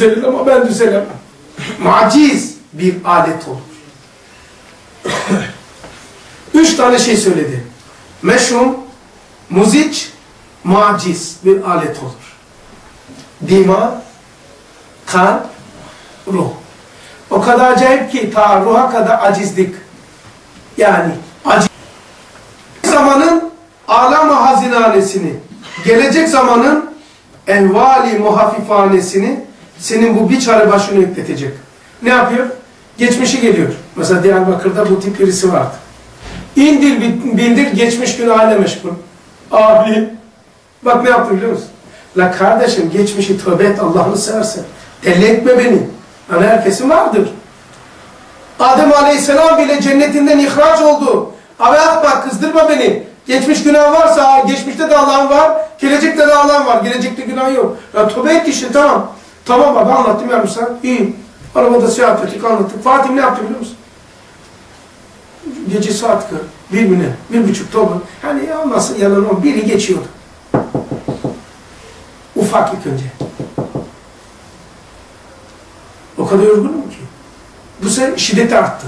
düzelir ama ben düzelemem. Maciz bir alet olur. Üç tane şey söyledi. Meşhum, muziç, maciz bir alet olur. Dima, kan, ruh. O kadar acayip ki ta ruha kadar acizlik. Yani aciz. Zamanın alem hazinanesini, gelecek zamanın envali muhafifanesini senin bu bir çare başına yükletecek. Ne yapıyor? Geçmişi geliyor. Mesela Diyarbakır'da bu tip birisi vardı. İndir bindir geçmiş gün aile meşgul. Abi bak ne yaptı biliyor musun? La kardeşim geçmişi tövbe et Allah'ını seversen. Deli etme beni. Hani herkesin vardır. Adem Aleyhisselam bile cennetinden ihraç oldu. Abi akma kızdırma beni. Geçmiş günah varsa geçmişte de Allah'ın var, gelecekte de Allah'ın var. Gelecekte günah yok. Ya tövbe et işte tamam. Tamam abi anlattım yarım İyi. Arabada seyahat ettik anlattık. Fatih ne yaptı biliyor musun? Gece saat. Bir mi ne? Bir buçuk dolu. Yani ya nasıl yalan o biri geçiyordu. Ufak ilk önce. O kadar yorgunum ki. Bu sefer şiddeti arttı.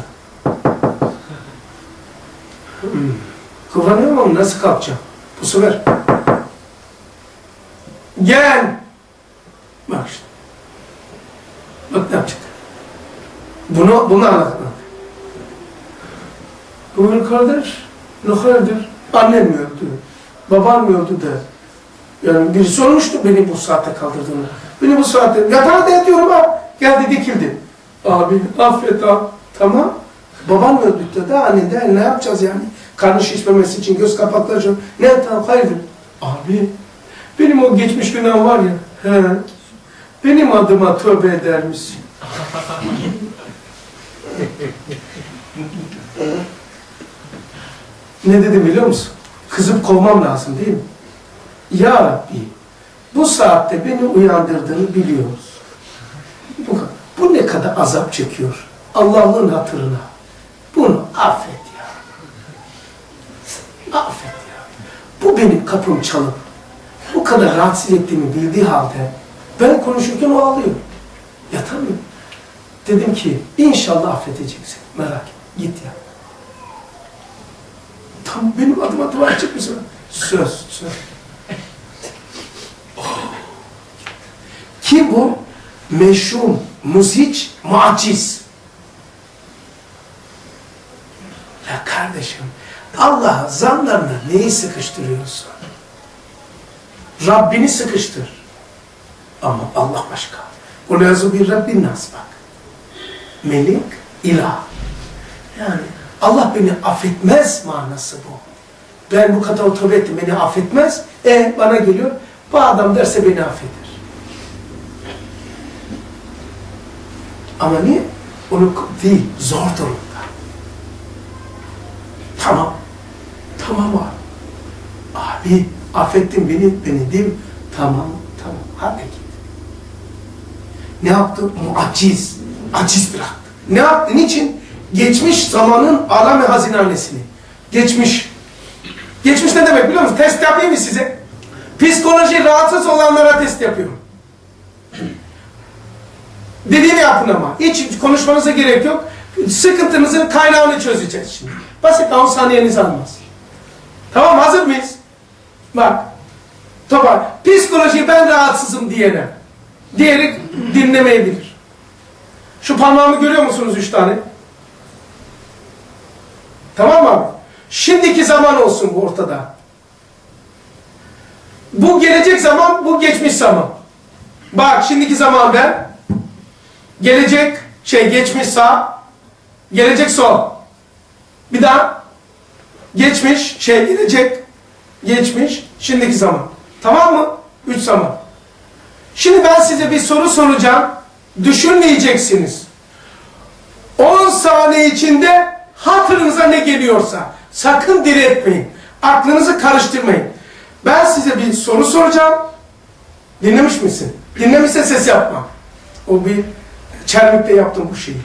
Hmm. Kıvranıyorum ama nasıl kalkacağım? Bu sefer. Gel. Bak işte. Bak ne yapacak. Bunu, bunu anlatmak. Buyur kardeş, hayırdır? Annem mi öldü? Baban mı öldü de? Yani birisi olmuştu beni bu saate kaldırdığını. Beni bu saatte, yatağında yatıyorum ha. Geldi dikildi. Abi affet ha. Tamam. Baban mı öldü dedi. Anne de ne yapacağız yani? Karnı şişmemesi için göz kapakları. Ne tamam hayırdır? Abi benim o geçmiş günah var ya. He. Benim adıma tövbe eder misin? ne dedi biliyor musun? Kızıp kovmam lazım değil mi? Ya Rabbi, bu saatte beni uyandırdığını biliyoruz. Bu, bu ne kadar azap çekiyor. Allah'ın hatırına. Bunu affet ya. Affet ya. Bu benim kapım çalıp bu kadar rahatsız ettiğimi bildiği halde ben konuşurken o ağlıyor. Yatamıyor. Dedim ki inşallah affedeceksin. Merak et. Git ya. Tam benim adıma dua edecek misin? Söz, söz. Kim bu? Meşhum, muziç, maciz. Ya kardeşim, Allah zanlarına neyi sıkıştırıyorsun? Rabbini sıkıştır. Ama Allah başka. Ulezu bir Rabbin nas bak. Melik, ilah. Yani Allah beni affetmez manası bu. Ben bu kadar tövbe ettim, beni affetmez. E bana geliyor, bu adam derse beni affeder. Ama niye? Onu değil, zor durumda. Tamam. Tamam abi. Abi affettin beni, beni değil? Tamam, tamam. Hadi. Ne yaptı? Muaciz. Aciz bıraktı. Ne yaptı? Niçin? Geçmiş zamanın alem hazinanesini. Geçmiş. Geçmiş ne demek biliyor musunuz? Test yapayım mı size? Psikoloji rahatsız olanlara test yapıyorum. Dediğimi yapın ama. Hiç konuşmanıza gerek yok. Sıkıntınızın kaynağını çözeceğiz şimdi. Basit 10 saniyeniz almaz. Tamam hazır mıyız? Bak. Tamam. Psikoloji ben rahatsızım diyene. Diğeri dinlemeyebilir. Şu parmağımı görüyor musunuz üç tane? Tamam mı abi? Şimdiki zaman olsun bu ortada. Bu gelecek zaman, bu geçmiş zaman. Bak şimdiki zaman ben. Gelecek, şey geçmiş sağ. Gelecek sol. Bir daha. Geçmiş, şey gelecek. Geçmiş, şimdiki zaman. Tamam mı? Üç zaman. Şimdi ben size bir soru soracağım. Düşünmeyeceksiniz. 10 saniye içinde hatırınıza ne geliyorsa sakın diretmeyin. Aklınızı karıştırmayın. Ben size bir soru soracağım. Dinlemiş misin? Dinlemişse ses yapma. O bir çermikte yaptım bu şeyi.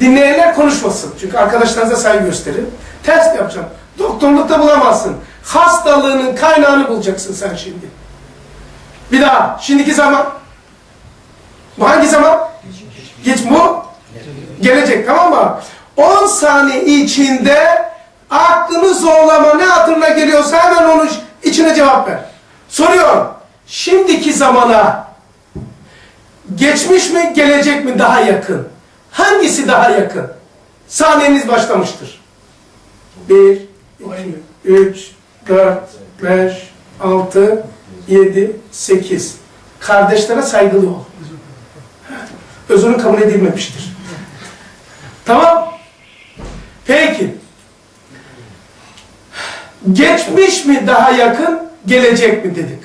Dinleyenler konuşmasın. Çünkü arkadaşlarınıza saygı gösterin. Test yapacağım. Doktorlukta bulamazsın. Hastalığının kaynağını bulacaksın sen şimdi. Bir daha. Şimdiki zaman. Bu hangi Geç bu gelecek tamam mı? 10 saniye içinde aklını zorlama ne hatırına geliyorsa hemen onun içine cevap ver. Soruyorum. Şimdiki zamana geçmiş mi gelecek mi daha yakın? Hangisi daha yakın? Saniyeniz başlamıştır. 1, 2, 3, 4, 5, 6, 7, 8. Kardeşlere saygılı ol. Özünün kabul edilmemiştir. Tamam. Peki. Geçmiş mi daha yakın, gelecek mi dedik.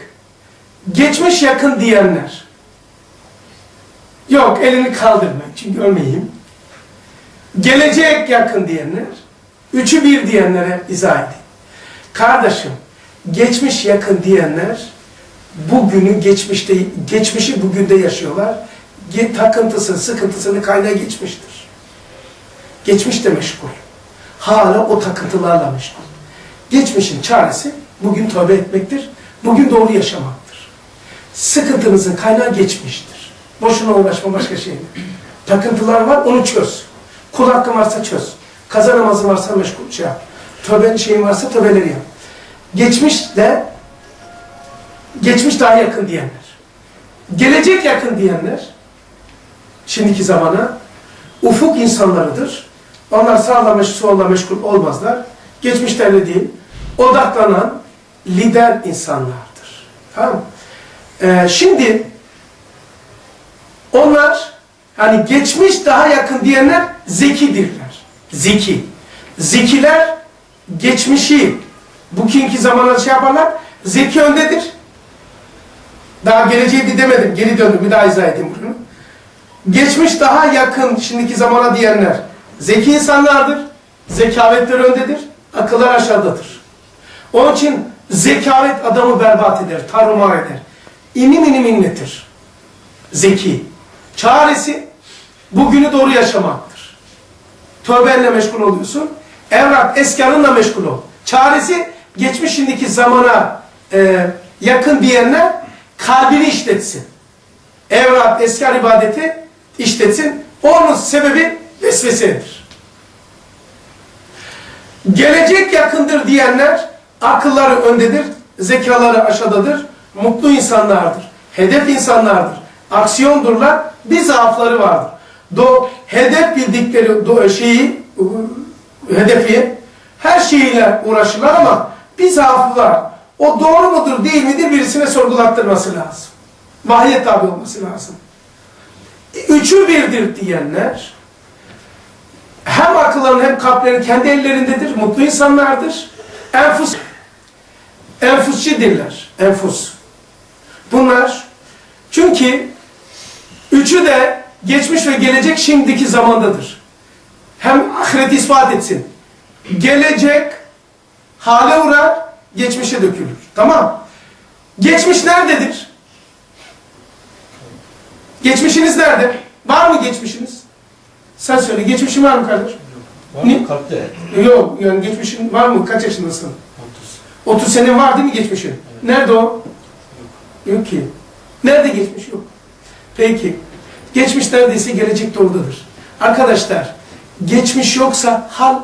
Geçmiş yakın diyenler. Yok elini kaldırma çünkü ölmeyeyim. Gelecek yakın diyenler. Üçü bir diyenlere izah edeyim. Kardeşim, geçmiş yakın diyenler bugünü geçmişte, geçmişi bugünde yaşıyorlar. Ge- Takıntısı, sıkıntısını kaynağı geçmiştir. Geçmiş de meşgul. Hala o takıntılarla meşgul. Geçmişin çaresi bugün tövbe etmektir. Bugün doğru yaşamaktır. Sıkıntınızın kaynağı geçmiştir. Boşuna uğraşma başka şeyle. Takıntılar var onu çöz. Kul hakkın varsa çöz. Kaza namazın varsa meşgul şey yap. Tövbenin şeyin varsa tövbeleri yap. Geçmişle geçmiş daha yakın diyenler. Gelecek yakın diyenler şimdiki zamana ufuk insanlarıdır. Onlar sağla meşgul, solla meşgul olmazlar. Geçmişlerle değil, odaklanan lider insanlardır. Tamam? Ee, şimdi onlar hani geçmiş daha yakın diyenler zekidirler. Zeki. Zekiler geçmişi bugünkü zamana şey yaparlar. Zeki öndedir. Daha geleceği demedim. Geri döndüm. Bir daha izah edeyim bunu. Geçmiş daha yakın şimdiki zamana diyenler zeki insanlardır. Zekavetleri öndedir. Akıllar aşağıdadır. Onun için zekavet adamı berbat eder, tarumar eder. İnim inim inletir. Zeki. Çaresi bugünü doğru yaşamaktır. Tövbenle meşgul oluyorsun. Evrak, eskarınla meşgul ol. Çaresi geçmiş şimdiki zamana e, yakın diyenler kalbini işletsin. Evrak, eskar ibadeti işletsin. Onun sebebi vesvesedir. Gelecek yakındır diyenler akılları öndedir, zekaları aşağıdadır, mutlu insanlardır, hedef insanlardır, aksiyondurlar, bir zaafları vardır. Do, hedef bildikleri do, şeyi, hedefi her şeyiyle uğraşırlar ama bir zaafı var. O doğru mudur değil midir birisine sorgulattırması lazım. Vahye tabi olması lazım. Üçü birdir diyenler hem akılların hem kalplerin kendi ellerindedir, mutlu insanlardır. Enfus, enfusçidirler, enfus. Bunlar çünkü üçü de geçmiş ve gelecek şimdiki zamandadır. Hem ahiret ispat etsin. Gelecek hale uğrar, geçmişe dökülür. Tamam. Geçmiş nerededir? Geçmişiniz nerede? Var mı geçmişiniz? Sen söyle. Geçmişin var mı kardeş? Var mı kalpte? Yok. Yani geçmişin var mı? Kaç yaşındasın? 30. 30 senin var değil mi geçmişin? Nerede o? Yok ki. Nerede geçmiş? Yok. Peki. Geçmiş neredeyse gelecek de oradadır. Arkadaşlar, geçmiş yoksa hal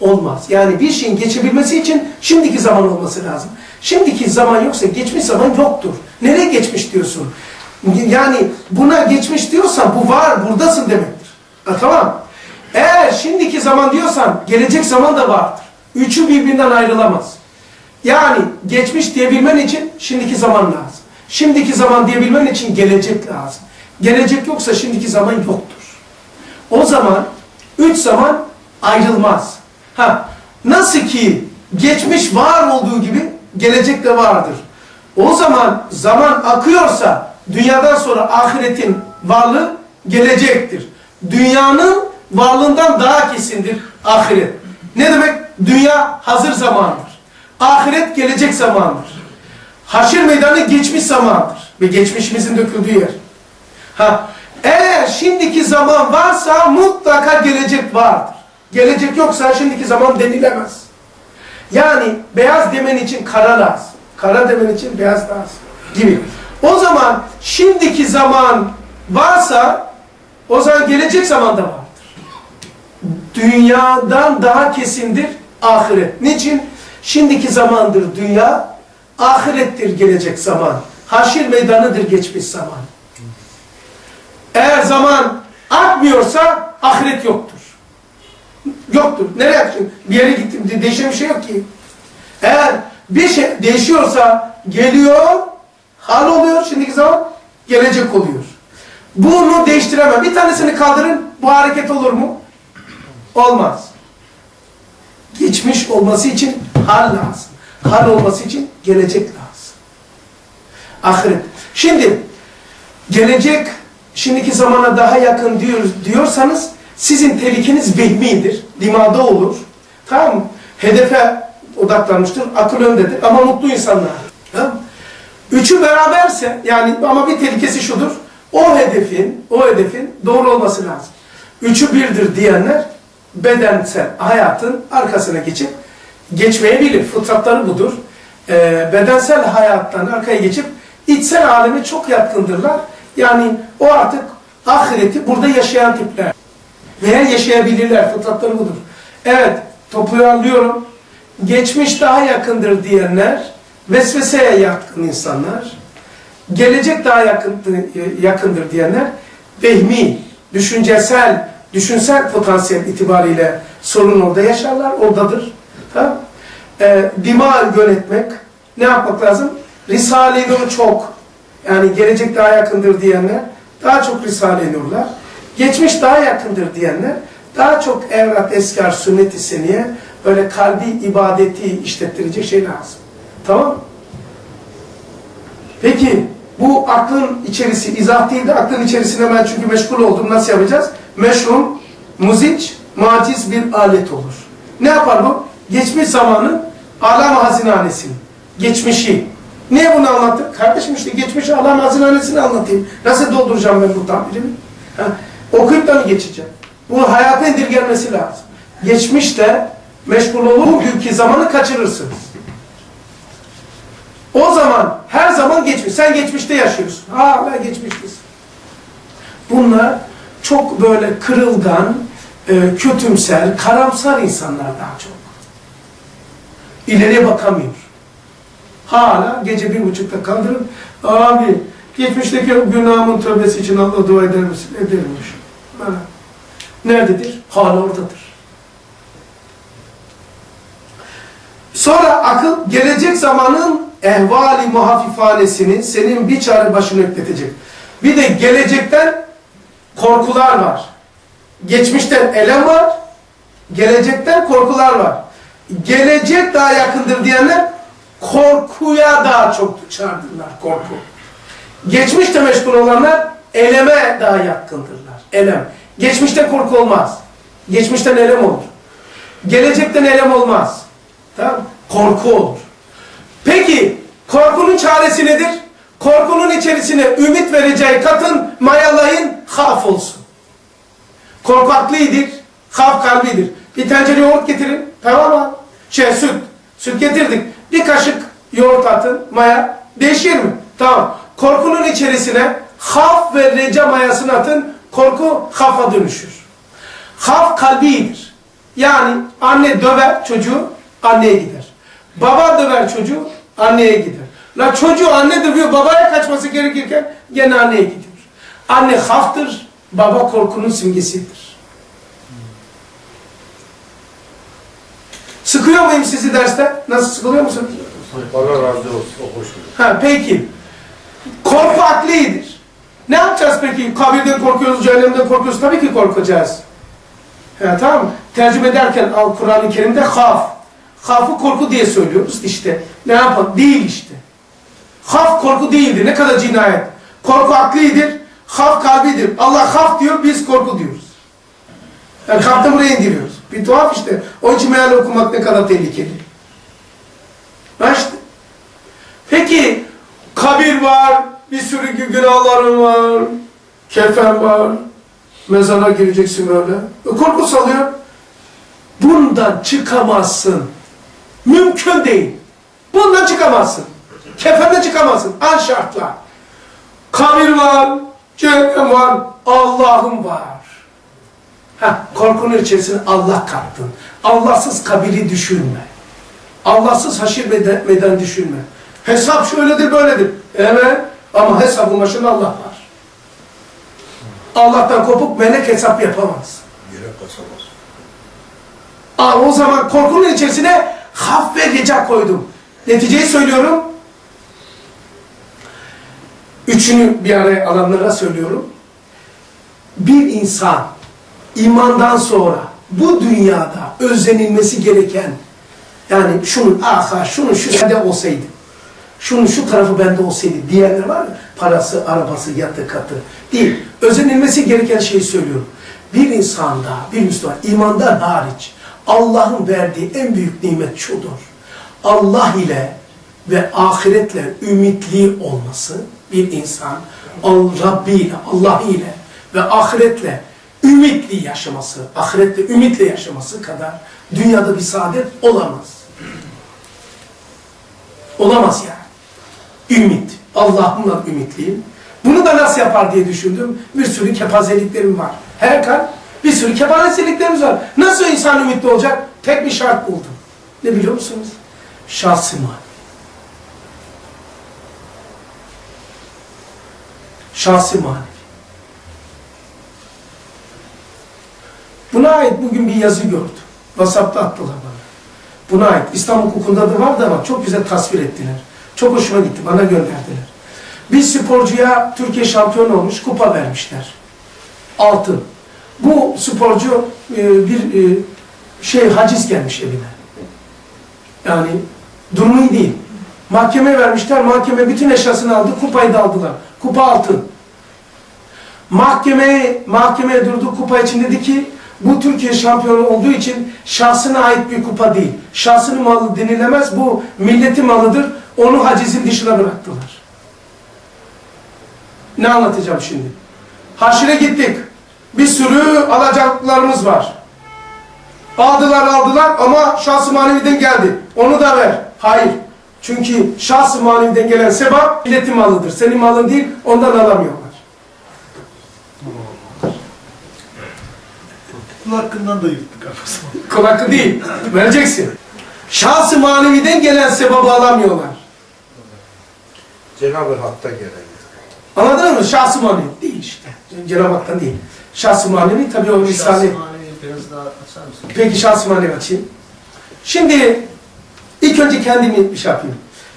olmaz. Yani bir şeyin geçebilmesi için şimdiki zaman olması lazım. Şimdiki zaman yoksa geçmiş zaman yoktur. Nereye geçmiş diyorsun? Yani buna geçmiş diyorsan bu var, buradasın demektir. Ha, tamam. Eğer şimdiki zaman diyorsan gelecek zaman da vardır. Üçü birbirinden ayrılamaz. Yani geçmiş diyebilmen için şimdiki zaman lazım. Şimdiki zaman diyebilmen için gelecek lazım. Gelecek yoksa şimdiki zaman yoktur. O zaman üç zaman ayrılmaz. Ha, nasıl ki geçmiş var olduğu gibi gelecek de vardır. O zaman zaman akıyorsa dünyadan sonra ahiretin varlığı gelecektir. Dünyanın varlığından daha kesindir ahiret. Ne demek? Dünya hazır zamandır. Ahiret gelecek zamandır. Haşir meydanı geçmiş zamandır. Ve geçmişimizin döküldüğü yer. Ha, eğer şimdiki zaman varsa mutlaka gelecek vardır. Gelecek yoksa şimdiki zaman denilemez. Yani beyaz demen için kara lazım. Kara demen için beyaz lazım. Gibi. O zaman şimdiki zaman varsa O zaman gelecek zamanda vardır. Dünyadan daha kesindir ahiret. Niçin? Şimdiki zamandır dünya, ahirettir gelecek zaman. Haşir meydanıdır geçmiş zaman. Eğer zaman akmıyorsa ahiret yoktur. Yoktur. Nereye yapacaksın? Bir yere gittim. de- Değişen bir şey yok ki. Eğer bir şey değişiyorsa geliyor, hal oluyor şimdiki zaman, gelecek oluyor. Bunu değiştiremem. Bir tanesini kaldırın, bu hareket olur mu? Olmaz. Geçmiş olması için hal lazım. Hal olması için gelecek lazım. Ahiret. Şimdi gelecek şimdiki zamana daha yakın diyor, diyorsanız sizin tehlikeniz vehmidir. Dimada olur. Tamam? Hedefe odaklanmıştır. Akıl öndedir. Ama mutlu insanlar. Tamam? Üçü beraberse yani ama bir tehlikesi şudur. O hedefin, o hedefin doğru olması lazım. Üçü birdir diyenler bedensel hayatın arkasına geçip geçmeyebilir. Fıtratları budur. Ee, bedensel hayattan arkaya geçip içsel aleme çok yatkındırlar. Yani o artık ahireti burada yaşayan tipler. Veya yaşayabilirler. Fıtratları budur. Evet, toparlıyorum. Geçmiş daha yakındır diyenler, vesveseye yatkın insanlar, gelecek daha yakındır, diyenler, vehmi, düşüncesel, düşünsel potansiyel itibariyle sorun orada yaşarlar, oradadır. Tamam? Ee, dima yönetmek, ne yapmak lazım? Risale-i çok, yani gelecek daha yakındır diyenler, daha çok Risale-i. Geçmiş daha yakındır diyenler, daha çok evrat, eskar, sünnet-i seniye, böyle kalbi ibadeti işlettirecek şey lazım. Tamam? Peki, bu aklın içerisi, izah değil de aklın içerisine ben çünkü meşgul oldum, nasıl yapacağız? Meşrum, muziç, maciz bir alet olur. Ne yapar bu? Geçmiş zamanın alam hazinehanesini, geçmişi. Niye bunu anlattık? Kardeşim işte geçmiş alam hazinehanesini anlatayım. Nasıl dolduracağım ben bu tabirimi? Ha, okuyup geçeceğim? Bu hayata indirgenmesi lazım. Geçmişte meşgul olur, bugünkü zamanı kaçırırsınız. O zaman her zaman geçmiş. Sen geçmişte yaşıyorsun. Hala geçmiştesin. Bunlar çok böyle kırılgan, e, kötümser, karamsar insanlar daha çok. İleriye bakamıyor. Hala gece bir buçukta kaldırıp abi geçmişteki günahımın tövbesi için Allah dua eder misin? Edermiş. Ha. Nerededir? Hala oradadır. Sonra akıl gelecek zamanın ehvali muhafifanesini senin bir çare başına yükletecek. Bir de gelecekten korkular var. Geçmişten elem var. Gelecekten korkular var. Gelecek daha yakındır diyenler korkuya daha çok çağırdırlar. Korku. Geçmişte meşgul olanlar eleme daha yakındırlar. Elem. Geçmişte korku olmaz. Geçmişten elem olur. Gelecekten elem olmaz. Tamam Korku olur. Peki korkunun çaresi nedir? Korkunun içerisine ümit vereceği katın mayalayın haf olsun. Korku aklidir, haf kalbidir. Bir tencere yoğurt getirin, tamam mı? Şey süt, süt getirdik. Bir kaşık yoğurt atın, maya. Değişir mi? Tamam. Korkunun içerisine haf ve reca mayasını atın, korku hafa dönüşür. Haf kalbidir. Yani anne döver çocuğu, anneye gider. Baba döver çocuğu, anneye gider. La çocuğu anne dövüyor, babaya kaçması gerekirken gene anneye gidiyor. Anne haftır, baba korkunun simgesidir. Sıkıyor muyum sizi derste? Nasıl sıkılıyor musunuz? Allah razı olsun. O hoş geldin. Ha peki. Korku aklidir. Ne yapacağız peki? Kabirden korkuyoruz, cehennemden korkuyoruz. Tabii ki korkacağız. Ha, tamam mı? Tercüme ederken Kur'an-ı Kerim'de haf. Hafı korku diye söylüyoruz işte. Ne yapalım? Değil işte. Haf korku değildir. Ne kadar cinayet. Korku aklidir. Haf kalbidir. Allah haf diyor, biz korku diyoruz. Yani hafta buraya indiriyoruz. Bir tuhaf işte. Onun için meal okumak ne kadar tehlikeli. Ha işte. Peki kabir var, bir sürü gü- günahların var, kefen var, mezara gireceksin böyle. E, korku salıyor. Bundan çıkamazsın. Mümkün değil. Bundan çıkamazsın. Kefenden çıkamazsın. An şartla. Kabir var, cehennem var. Allah Allah'ım var. Heh, korkunun içerisine Allah kattın. Allahsız kabiri düşünme. Allahsız haşir meden, meden düşünme. Hesap şöyledir böyledir. Evet ama hesabın başında Allah var. Allah'tan kopuk melek hesap yapamaz. Yere basamaz. Aa, o zaman korkunun içerisine haf ve rica koydum. Neticeyi söylüyorum. Üçünü bir araya alanlara söylüyorum. Bir insan imandan sonra bu dünyada özlenilmesi gereken yani şunun aha şunun şu bende olsaydı şunun şu tarafı bende olsaydı diyenler var ya parası, arabası, yatı, katı değil. Özenilmesi gereken şeyi söylüyorum. Bir insanda, bir Müslüman imandan hariç Allah'ın verdiği en büyük nimet şudur. Allah ile ve ahiretle ümitli olması bir insan Rabbi ile, Allah ile ve ahiretle ümitli yaşaması, ahiretle ümitle yaşaması kadar dünyada bir saadet olamaz. Olamaz yani. Ümit. Allah'ımla ümitliyim. Bunu da nasıl yapar diye düşündüm. Bir sürü kepazeliklerim var. Her kan bir sürü kepazeliklerimiz var. Nasıl insan ümitli olacak? Tek bir şart buldum. Ne biliyor musunuz? Şahsı manevi. Şahsı manevi. Buna ait bugün bir yazı gördüm. WhatsApp'ta attılar bana. Buna ait. İslam hukukunda da vardı ama çok güzel tasvir ettiler. Çok hoşuma gitti. Bana gönderdiler. Bir sporcuya Türkiye şampiyon olmuş kupa vermişler. Altın. Bu sporcu e, bir e, şey haciz gelmiş evine. Yani durumu değil. Mahkeme vermişler. Mahkeme bütün eşyasını aldı. Kupayı da aldılar. Kupa altın. Mahkemeye, mahkemeye durdu kupa için dedi ki bu Türkiye şampiyonu olduğu için şahsına ait bir kupa değil. Şahsının malı denilemez. Bu milletin malıdır. Onu hacizin dışına bıraktılar. Ne anlatacağım şimdi? Haşire gittik. Bir sürü alacaklarımız var. Aldılar aldılar ama şahsı maneviden geldi. Onu da ver. Hayır. Çünkü şahsı maneviden gelen sebep milletin malıdır. Senin malın değil ondan alamıyorlar. Kul hakkından da yırttık kafasını. Kul hakkı değil. Vereceksin. Şahsı maneviden gelen sebebı alamıyorlar. Cenab-ı Hak'ta gelen. Anladın mı? Şahsı manevi değil işte. Cenab-ı Hak'tan değil. Şahsı manevi tabii o manevi biraz daha açar mısın? Peki şahsı manevi açayım. Şimdi ilk önce kendimi bir şey yapayım.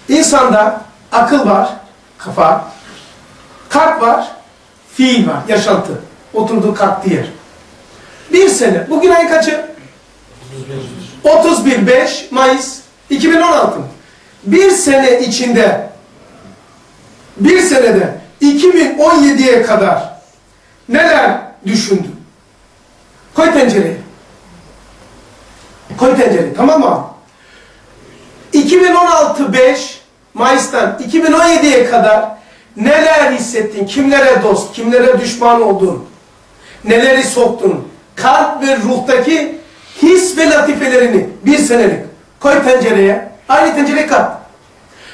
İnsanda akıl var, kafa, kalp var, fiil var, yaşantı. Oturduğu kalktığı yer. Bir sene, bugün ayın kaçı? 31 5 Mayıs 2016. Bir sene içinde bir senede 2017'ye kadar neler düşündün? Koy tencereye. Koy tencereye tamam mı? 2016 5 Mayıs'tan 2017'ye kadar neler hissettin? Kimlere dost, kimlere düşman oldun? Neleri soktun? Kalp ve ruhtaki his ve latifelerini bir senelik koy tencereye. Aynı tencereye kat.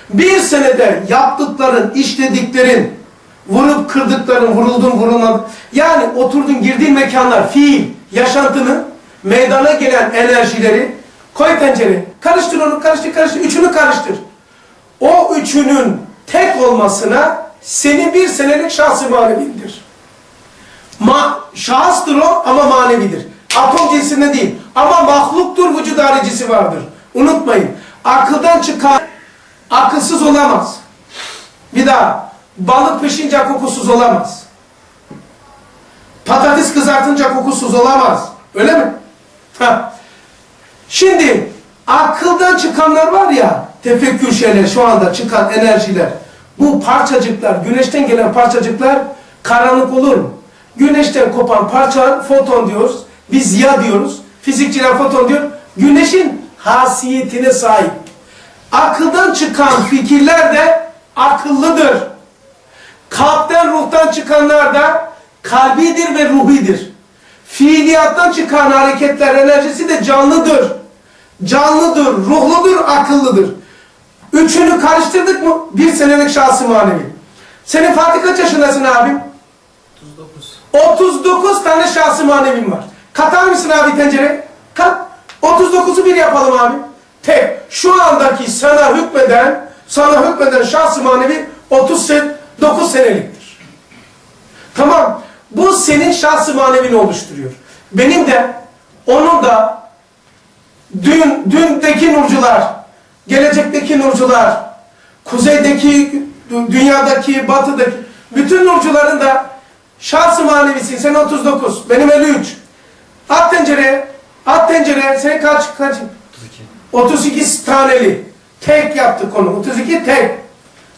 Bir senede yaptıkların, işlediklerin, vurup kırdıkların, vuruldun, vurulmadın. Yani oturdun, girdiğin mekanlar, fiil, yaşantını, meydana gelen enerjileri koy tencereye. Karıştır onu, karıştır, karıştır. Üçünü karıştır. O üçünün tek olmasına senin bir senelik şahsı manevindir. Ma şahıstır o ama manevidir. Atom cinsinde değil. Ama mahluktur vücud haricisi vardır. Unutmayın. Akıldan çıkan akılsız olamaz. Bir daha. Balık pişince kokusuz olamaz. Patates kızartınca kokusuz olamaz. Öyle mi? Ha. Şimdi akıldan çıkanlar var ya tefekkür şeyler şu anda çıkan enerjiler bu parçacıklar güneşten gelen parçacıklar karanlık olur mu? Güneşten kopan parça foton diyoruz. Biz ziya diyoruz. Fizikçiler foton diyor. Güneşin hasiyetine sahip. Akıldan çıkan fikirler de akıllıdır. Kalpten ruhtan çıkanlar da kalbidir ve ruhidir. Fiiliyattan çıkan hareketler enerjisi de canlıdır. Canlıdır, ruhludur, akıllıdır. Üçünü karıştırdık mı? Bir senelik şahsı manevi. Senin Fatih kaç yaşındasın abim? 39 tane şahsı manevim var. Katar mısın abi tencere? Kat. 39'u bir yapalım abi. Tek. Şu andaki sana hükmeden, sana hükmeden şahsı manevi 39 seneliktir. Tamam. Bu senin şahsı manevini oluşturuyor. Benim de, onun da, dün, dündeki nurcular, gelecekteki nurcular, kuzeydeki, dü- dünyadaki, batıdaki, bütün nurcuların da şahsı manevisi, sen 39, benim 53. At tencereye, at tencereye, sen kaç, kaç? 32 taneli. Tek yaptık onu. 32 tek.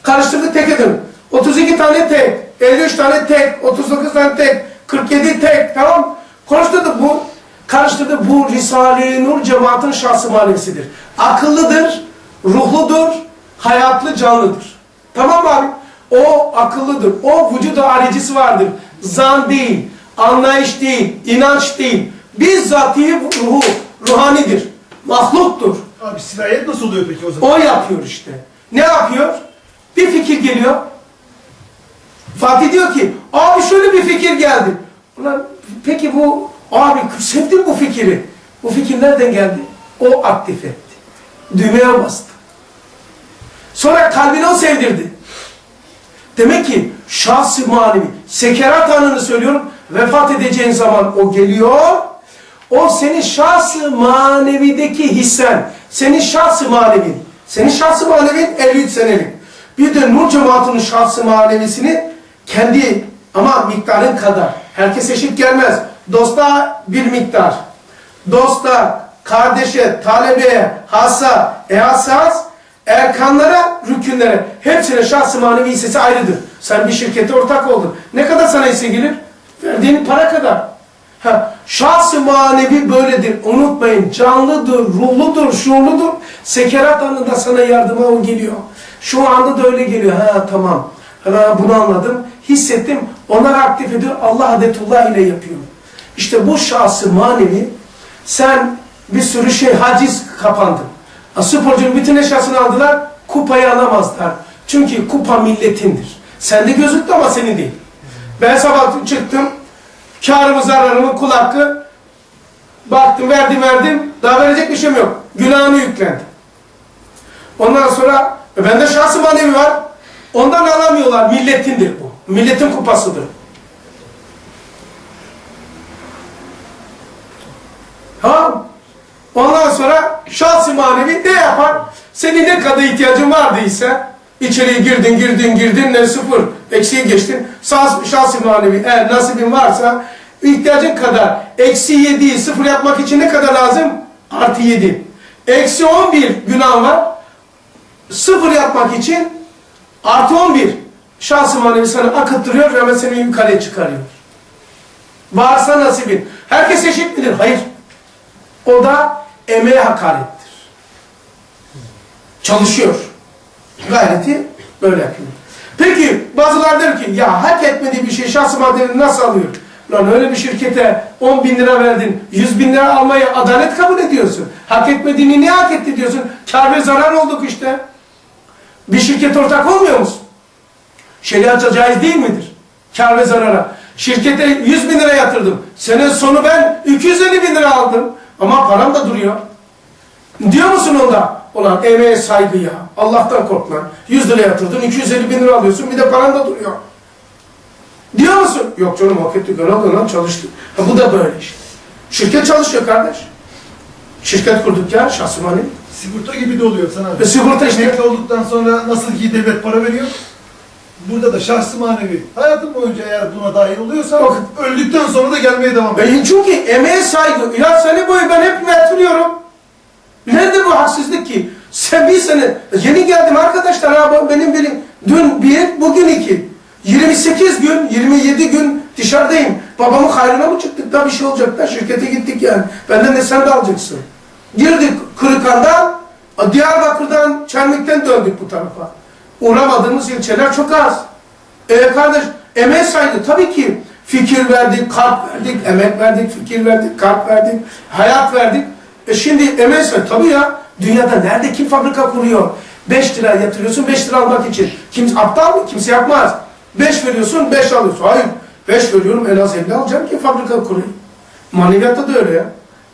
Karıştırdık tek edin. 32 tane tek. 53 tane tek. 39 tane tek. 47 tek. Tamam Konuşturdu bu. Karıştırdı bu Risale-i Nur cemaatin şahsı manevisidir. Akıllıdır, ruhludur, hayatlı, canlıdır. Tamam mı abi? O akıllıdır. O vücuda aricisi vardır. Zan değil, anlayış değil, inanç değil. Bizzati ruhu, ruhanidir. Mahluktur. Abi sirayet nasıl oluyor peki o zaman? O yapıyor işte. Ne yapıyor? Bir fikir geliyor. Fatih diyor ki, abi şöyle bir fikir geldi. Ulan peki bu, abi sevdim bu fikri. Bu fikir nereden geldi? O aktif etti. Düğmeye bastı. Sonra kalbine o sevdirdi. Demek ki şahs-ı manevi, sekerat anını söylüyorum, vefat edeceğin zaman o geliyor, o senin şahs-ı manevideki hissen, senin şahs-ı manevin, senin şahs-ı manevin 53 senelik. Bir de Nur cemaatinin şahs-ı manevisini kendi ama miktarın kadar. Herkes eşit gelmez. Dosta bir miktar. Dosta, kardeşe, talebeye, hassa, ehasas, erkanlara, rükünlere hepsine şahs-ı manevi hissesi ayrıdır. Sen bir şirkete ortak oldun. Ne kadar sana hisse gelir? Verdiğin para kadar. Ha, şahs-ı manevi böyledir. Unutmayın. Canlıdır, ruhludur, şuurludur. Sekerat anında sana yardıma o geliyor. Şu anda da öyle geliyor. Ha tamam. Ha, bunu anladım. Hissettim. Onlar aktif ediyor. Allah adetullah ile yapıyor. İşte bu şahs-ı manevi sen bir sürü şey haciz kapandın. Sporcunun bütün eşyasını aldılar. Kupayı alamazlar. Çünkü kupa milletindir. Sende gözüktü ama senin değil. Ben sabah çıktım. Karımı zararımı kul hakkı baktım verdim verdim daha verecek bir şeyim yok. Günahını yüklendi. Ondan sonra e bende şahsı manevi var. Ondan alamıyorlar. Milletindir bu. Milletin kupasıdır. Tamam. Ondan sonra şahsi manevi ne yapar? Senin ne kadar ihtiyacın vardıysa içeriye girdin, girdin, girdin, ne sıfır, eksiye geçtin. Sağ, şahsi manevi eğer nasibin varsa ihtiyacın kadar eksi yediği sıfır yapmak için ne kadar lazım? Artı yedi. Eksi on bir günah var. Sıfır yapmak için artı on bir. Şahsi manevi sana akıttırıyor hemen seni yukarıya çıkarıyor. Varsa nasibin. Herkes eşit midir? Hayır. O da emeğe hakarettir. Çalışıyor. Gayreti böyle yapıyor. Peki bazılar der ki ya hak etmediği bir şey şahsı maddeni nasıl alıyor? Lan öyle bir şirkete 10 bin lira verdin, 100 bin lira almayı adalet kabul ediyorsun. Hak etmediğini niye hak etti diyorsun? Kar ve zarar olduk işte. Bir şirket ortak olmuyor musun? Şeriatça caiz değil midir? Kar ve zarara. Şirkete 100 bin lira yatırdım. Sene sonu ben 250 bin lira aldım. Ama param da duruyor. Diyor musun onda? Ulan emeğe saygı ya. Allah'tan kork lan. 100 lira yatırdın, 250 bin lira alıyorsun, bir de paran da duruyor. Diyor musun? Yok canım hak etti, gönül gönül çalıştı. Ha, bu da böyle işte. Şirket çalışıyor kardeş. Şirket kurduk ya, şahsı manevi. Sigorta gibi de oluyor sana. E, sigorta işte. Emekli olduktan sonra nasıl ki devlet para veriyor. Burada da şahsı manevi. Hayatın boyunca eğer buna dahil oluyorsan öldükten sonra da gelmeye devam ediyor. E, çünkü emeğe saygı. Ya sene boyu ben hep yatırıyorum. Nerede bu haksızlık ki? Sen bir sene, yeni geldim arkadaşlar ha benim benim dün bir, bugün iki. 28 gün, 27 gün dışarıdayım. Babamın hayrına mı çıktık da bir şey olacak da şirkete gittik yani. Benden de sen de alacaksın. Girdik Kırıkan'dan, Diyarbakır'dan, Çelmik'ten döndük bu tarafa. Uğramadığımız ilçeler çok az. E kardeş, emeğe saygı tabii ki fikir verdik, kalp verdik, emek verdik, fikir verdik, kalp verdik, hayat verdik. E şimdi saygı tabii ya. Dünyada nerede kim fabrika kuruyor? 5 lira yatırıyorsun 5 lira almak için. Kimse aptal mı? Kimse yapmaz. 5 veriyorsun 5 alıyorsun. Hayır. Beş veriyorum en az 50 alacağım ki fabrika kurayım. Maneviyatta da öyle ya.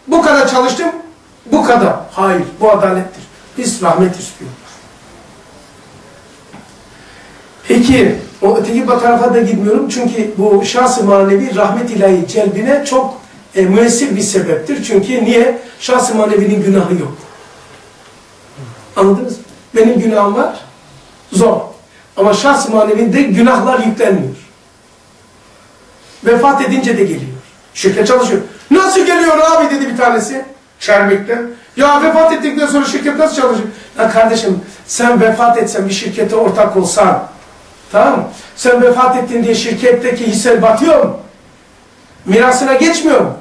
Bu kadar çalıştım, bu kadar. Hayır, bu adalettir. Biz rahmet istiyoruz. Peki, o öteki tarafa da gitmiyorum çünkü bu şahs-ı manevi rahmet ilahi celbine çok e, müessir bir sebeptir. Çünkü niye? Şahs-ı manevinin günahı yok. Anladınız mı? Benim günahım var, zor. Ama şahs-ı manevinde günahlar yüklenmiyor. Vefat edince de geliyor. Şirket çalışıyor. Nasıl geliyor abi dedi bir tanesi. Şerbik'te. Ya vefat ettikten sonra şirket nasıl çalışıyor? Ya kardeşim sen vefat etsen bir şirkete ortak olsan tamam? Sen vefat ettin diye şirketteki hissen batıyor mu? Mirasına geçmiyor mu?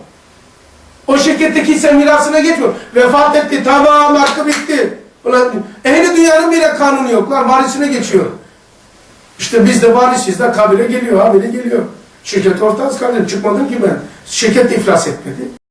O şirketteki hissen mirasına geçmiyor. Vefat etti tamam hakkı bitti. Ulan ehli dünyanın bile kanunu yok lan varisine geçiyor. İşte biz de varisiz de kabile geliyor, habire geliyor. Şirket ortağız kardeşim çıkmadım ki ben. Şirket iflas etmedi.